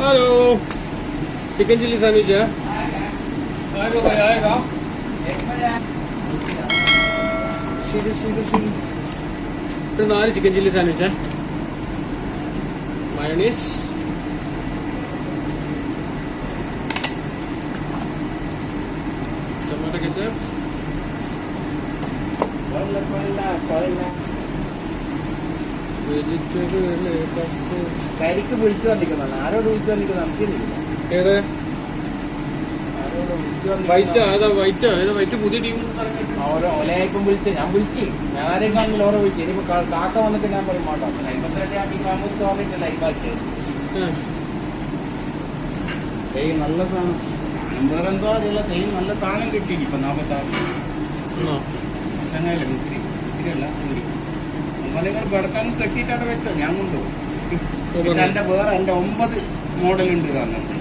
Hello chicken chilli sandwich है आएगा भाई आएगा ശരി ശരി ശരി ഇത് നാല് chicken chilli sandwich mayonnaise tomato ketchup vegetable കരിക്ക് വിളിച്ചു വന്നിരിക്കുന്നതാണ്. ആരോട് വിളിച്ചു വന്നിരിക്കുന്നത് നമുക്ക് ഏത്? ആരോട് വിളിച്ചു വൈറ്റ് അതാ വൈറ്റ് ഏതാ വൈറ്റ് പുതിയ ടീം ഓരോ ഒലയായിപ്പം വിളിച്ച്. ഞാൻ വിളിച്ച്. ഞാൻ ആരെയും കാണില്ല ഓരോ വിളിച്ചു. ഇനിയിപ്പോ കാക്ക വന്നിട്ട് ഞാൻ പറയും മാട്ടോ അമ്പത്തിരണ്ട് ഞാൻ തോന്നിട്ട് സെയിം നല്ല സാധനം. നമ്പർ എന്തോ അറിയില്ല. സെയിം നല്ല സാധനം കിട്ടി. ഇപ്പൊ നാപ്പത്താറ്. ചങ്ങായില്ല? മിസ്ത്രി മിസ്ത്രിയല്ല കൂടി നിങ്ങൾ പെടുക്കാൻ കെട്ടിയിട്ടാണ് വെച്ചോ ഞാൻ കൊണ്ടുപോകും എന്റെ വേറെ എന്റെ ഒമ്പത് ഉണ്ട് കാണുന്നത്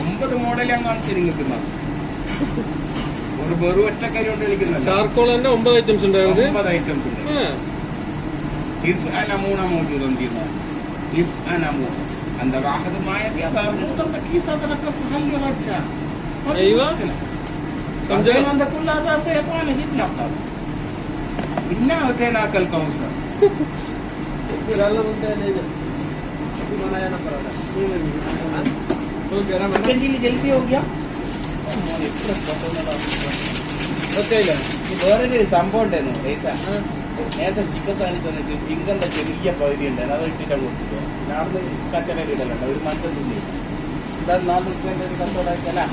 ഒമ്പത് മോഡൽ ഞാൻ കാണിച്ചു നിങ്ങൾക്ക് ഒരു വെറും ഒറ്റക്കരി കൊണ്ട് കളിക്കുന്നത് ചാർക്കോൾ തന്നെ ഒമ്പത് ഐറ്റംസ് ഉണ്ട് ഒമ്പത് ഐറ്റംസ് ഉണ്ട്. ഹിസ് അനമൂണ മൗജൂദം ഹിസ് അനമൂ عند بعض ما يبيع موضة كيس هذا هل يرجع ايوه عندك كل هذا يبغى له बिना होते ना कल कहूँ सर जल्दी जल्दी हो गया വേറൊരു സംഭവം ഉണ്ടായിരുന്നു റേസ നേരത്തെ ചിക്കൻ സാധനം ചെന്നിട്ട് ചിക്കന്റെ ചെറിയ പകുതി ഉണ്ടായിരുന്നു അത് ഇട്ടിട്ട് കൊടുത്തില്ല നാളെ കച്ചവടം ഇടലുണ്ട് ഒരു മനുഷ്യൻ തിന്നി എന്താ നാല് റുപ്യന്റെ ഒരു കച്ചവടം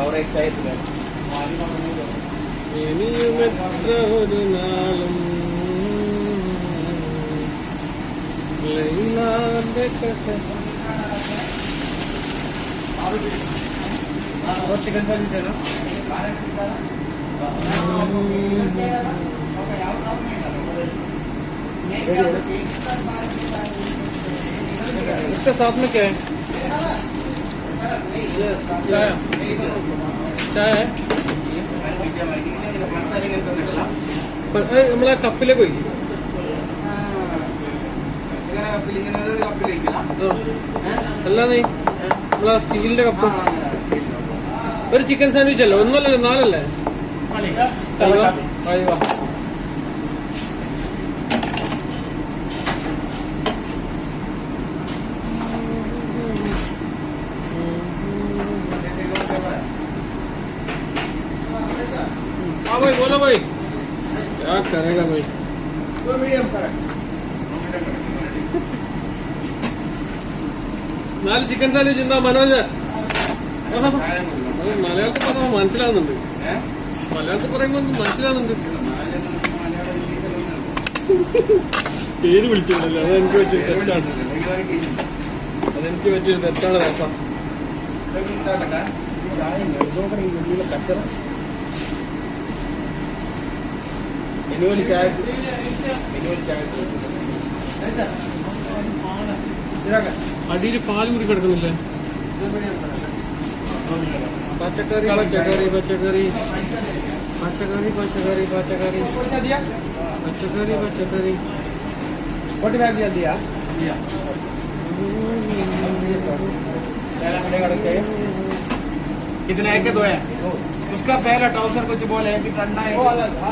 അവർ എക്സൈറ്റ് ഇനിയും എത്ര ഒരു നാളും ലൈലാന്റെ കഥ ചിക്കൻ സാധനം इसके साथ में क्या है നമ്മളെ കപ്പിലേക്ക് ഒഴിക്കും അല്ലാതെ നമ്മളെ സ്റ്റീലിന്റെ കപ്പ്. ഒരു ചിക്കൻ സാൻഡ്വിച്ച് അല്ലേ? ഒന്നല്ലല്ലോ നാലല്ലേ? അയ്യോ അയ്യോ. भाई बोलो भाई क्या करेगा भाई നാല് ചിക്കൻ സാൻഡ്വിച്ച് എന്താ മനോജ് ആഹാ. അത് മലയാളത്തിൽ പറയുമ്പോൾ മനസ്സിലാവുന്നുണ്ട് മലയാളത്തിൽ പറയുമ്പോൾ എനിക്ക് മനസ്സിലാവുന്നുണ്ട് പേര് വിളിച്ചിട്ടുണ്ടല്ലോ അതെനിക്ക് പറ്റിയ തെറ്റാണ് അതെനിക്ക് പറ്റിയ തെറ്റാണ് രസം മെനുവിൽ ചായ മെനുവിൽ ചായ അടിയിൽ പാല് കൂടി കിടക്കുന്നില്ലേ പച്ചക്കറി പച്ചക്കറി പച്ചക്കറി പച്ചക്കറി പച്ചക്കറി പച്ചക്കറി പച്ചക്കറി പച്ചക്കറി फोर्टी फाइव दिया दिया कितने है के दो है उसका पहला ट्राउसर कुछ बोले कि ठंडा है ये भी ठंडा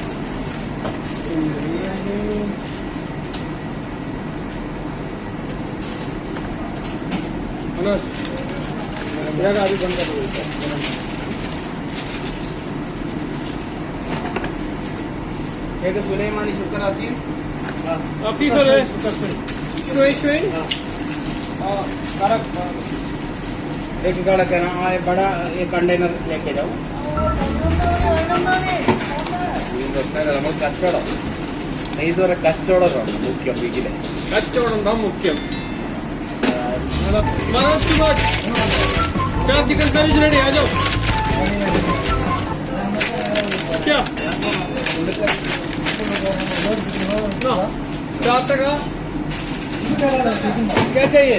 सेंद्रिय बंद कर एक गाड़ा कहना बड़ा एक कंटेनर लेके जाओ। നമ്മൾ കച്ചവടം നെയ്തോറെ കച്ചവടമാണ് മുഖ്യം വീട്ടിലെ കച്ചവടം താ മുഖ്യം മനോജ് കുമാർ चार चिकन करीज रेडी आ जाओ क्या ना चार टका क्या चाहिए